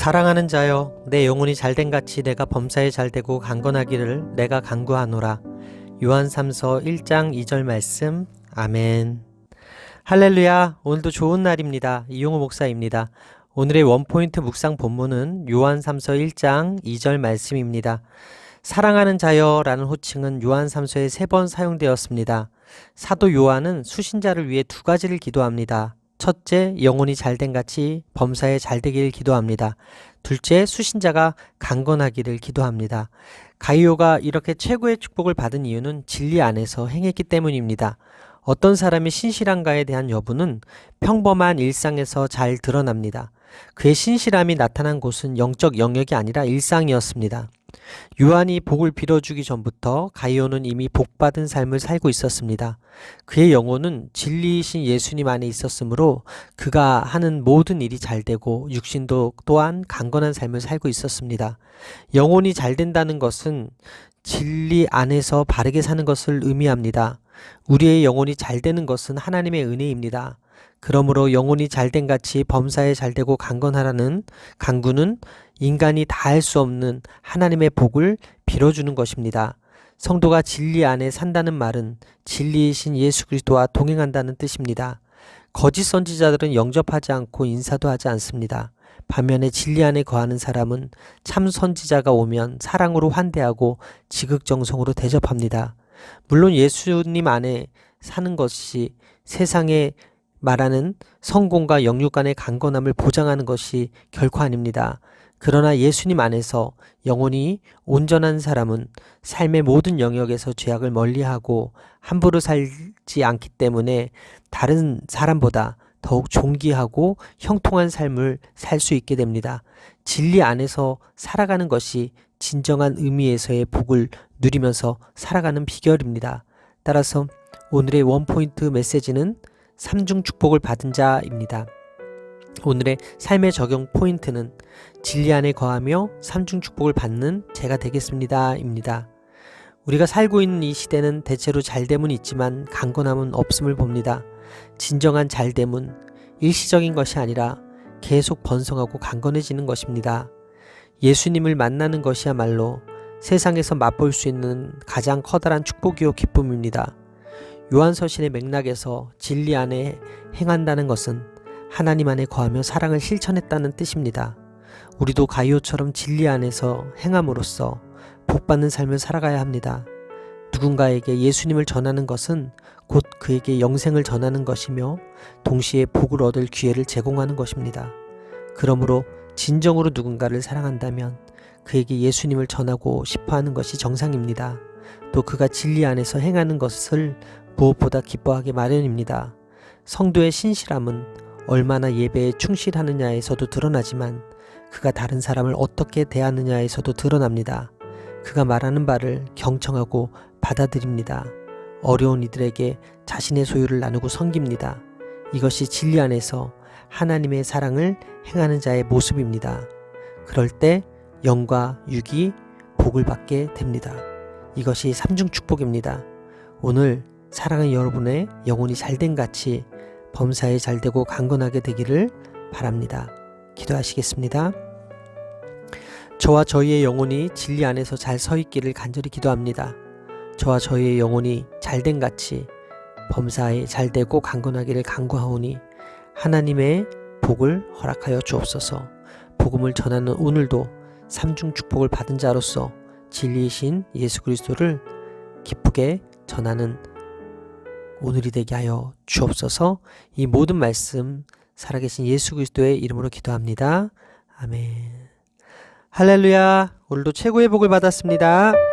사랑하는 자여 내 영혼이 잘된 같이 내가 범사에 잘되고 강건하기를 내가 간구하노라. 요한 3서 1장 2절 말씀. 아멘. 할렐루야. 오늘도 좋은 날입니다. 이용호 목사입니다. 오늘의 원포인트 묵상 본문은 요한 3서 1장 2절 말씀입니다. 사랑하는 자여라는 호칭은 요한 3서에 세 번 사용되었습니다. 사도 요한은 수신자를 위해 두 가지를 기도합니다 첫째, 영혼이 잘된 같이 범사에 잘되기를 기도합니다. 둘째, 수신자가 강건하기를 기도합니다. 가이오가 이렇게 최고의 축복을 받은 이유는 진리 안에서 행했기 때문입니다. 어떤 사람이 신실한가에 대한 여부는 평범한 일상에서 잘 드러납니다. 그의 신실함이 나타난 곳은 영적 영역이 아니라 일상이었습니다. 요한이 복을 빌어주기 전부터 가이오는 이미 복받은 삶을 살고 있었습니다. 그의 영혼은 진리이신 예수님 안에 있었으므로 그가 하는 모든 일이 잘 되고 육신도 또한 강건한 삶을 살고 있었습니다. 영혼이 잘 된다는 것은 진리 안에서 바르게 사는 것을 의미합니다. 우리의 영혼이 잘 되는 것은 하나님의 은혜입니다. 그러므로 영혼이 잘된 같이 범사에 잘되고 강건하라는 강구는 인간이 다 할 수 없는 하나님의 복을 빌어주는 것입니다. 성도가 진리 안에 산다는 말은 진리이신 예수 그리스도와 동행한다는 뜻입니다. 거짓 선지자들은 영접하지 않고 인사도 하지 않습니다. 반면에 진리 안에 거하는 사람은 참 선지자가 오면 사랑으로 환대하고 지극정성으로 대접합니다. 물론 예수님 안에 사는 것이 세상에 말하는 성공과 영육 간의 강건함을 보장하는 것이 결코 아닙니다. 그러나 예수님 안에서 영혼이 온전한 사람은 삶의 모든 영역에서 죄악을 멀리하고 함부로 살지 않기 때문에 다른 사람보다 더욱 존귀하고 형통한 삶을 살 수 있게 됩니다. 진리 안에서 살아가는 것이 진정한 의미에서의 복을 누리면서 살아가는 비결입니다. 따라서 오늘의 원포인트 메시지는 삼중 축복을 받은 자입니다. 오늘의 삶의 적용 포인트는 진리 안에 거하며 삼중 축복을 받는 제가 되겠습니다. 입니다. 우리가 살고 있는 이 시대는 대체로 잘됨은 있지만 강건함은 없음을 봅니다. 진정한 잘됨은 일시적인 것이 아니라 계속 번성하고 강건해지는 것입니다. 예수님을 만나는 것이야말로 세상에서 맛볼 수 있는 가장 커다란 축복이요 기쁨입니다. 요한서신의 맥락에서 진리 안에 행한다는 것은 하나님 안에 거하며 사랑을 실천했다는 뜻입니다. 우리도 가이오처럼 진리 안에서 행함으로써 복받는 삶을 살아가야 합니다. 누군가에게 예수님을 전하는 것은 곧 그에게 영생을 전하는 것이며 동시에 복을 얻을 기회를 제공하는 것입니다. 그러므로 진정으로 누군가를 사랑한다면 그에게 예수님을 전하고 싶어 하는 것이 정상입니다. 또 그가 진리 안에서 행하는 것을 무엇보다 기뻐하기 마련입니다. 성도의 신실함은 얼마나 예배에 충실하느냐에서도 드러나지만 그가 다른 사람을 어떻게 대하느냐에서도 드러납니다. 그가 말하는 바를 경청하고 받아들입니다. 어려운 이들에게 자신의 소유를 나누고 섬깁니다. 이것이 진리 안에서 하나님의 사랑을 행하는 자의 모습입니다. 그럴 때 영과 육이 복을 받게 됩니다. 이것이 삼중 축복입니다. 오늘 사랑하는 여러분의 영혼이 잘된 같이 범사에 잘되고 강건하게 되기를 바랍니다. 기도하시겠습니다. 저와 저희의 영혼이 진리 안에서 잘 서 있기를 간절히 기도합니다. 저와 저희의 영혼이 잘된 같이 범사에 잘되고 강건하기를 간구하오니 하나님의 복을 허락하여 주옵소서. 복음을 전하는 오늘도 삼중 축복을 받은 자로서 진리이신 예수 그리스도를 기쁘게 전하는 오늘이 되게 하여 주옵소서. 이 모든 말씀 살아계신 예수 그리스도의 이름으로 기도합니다. 아멘. 할렐루야. 오늘도 최고의 복을 받았습니다.